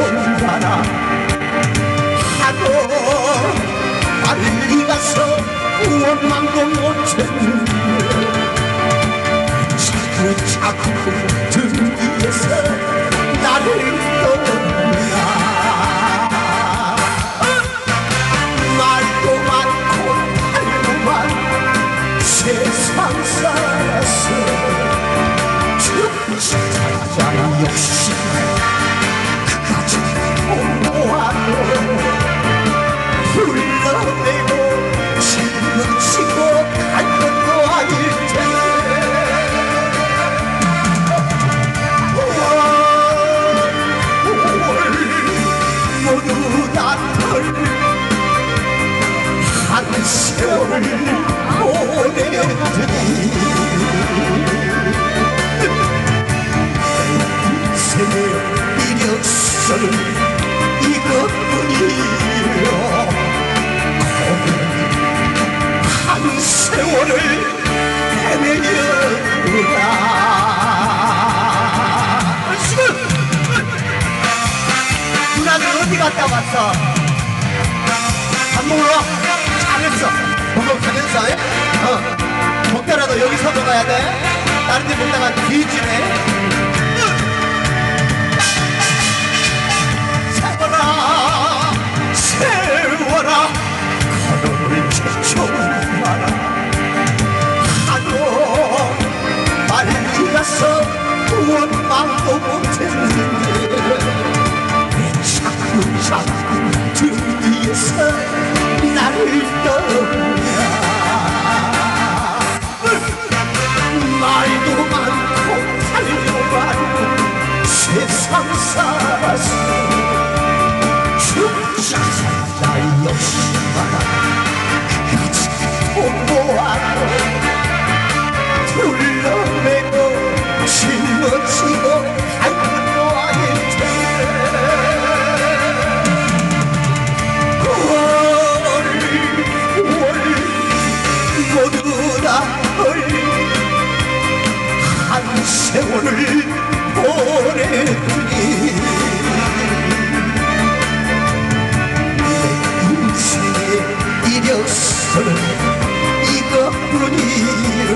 손바나? 하고 빨리 가서 원망도 못했는데 자꾸 자꾸 등 위에서 나를 떠나 말도 많고 알고만 세상 살았어 죽지 않아. 역시 세월을 보내더니 인생의 이력서는 이것뿐이요 한 세월을 헤매려구나 어디 갔다 왔어? 밥 먹으러? 잘했어 먹으러 가면서 해? 어. 먹더라도 여기서 먹어야 돼. 다른 데 먹다가 뒤지네. 세워라. 세워라. 걸음을 쫓아오마라. 하도 말리라서 원망도 못했는데 왜 자꾸 자꾸 등 위에서 나를 떠나 이것뿐이로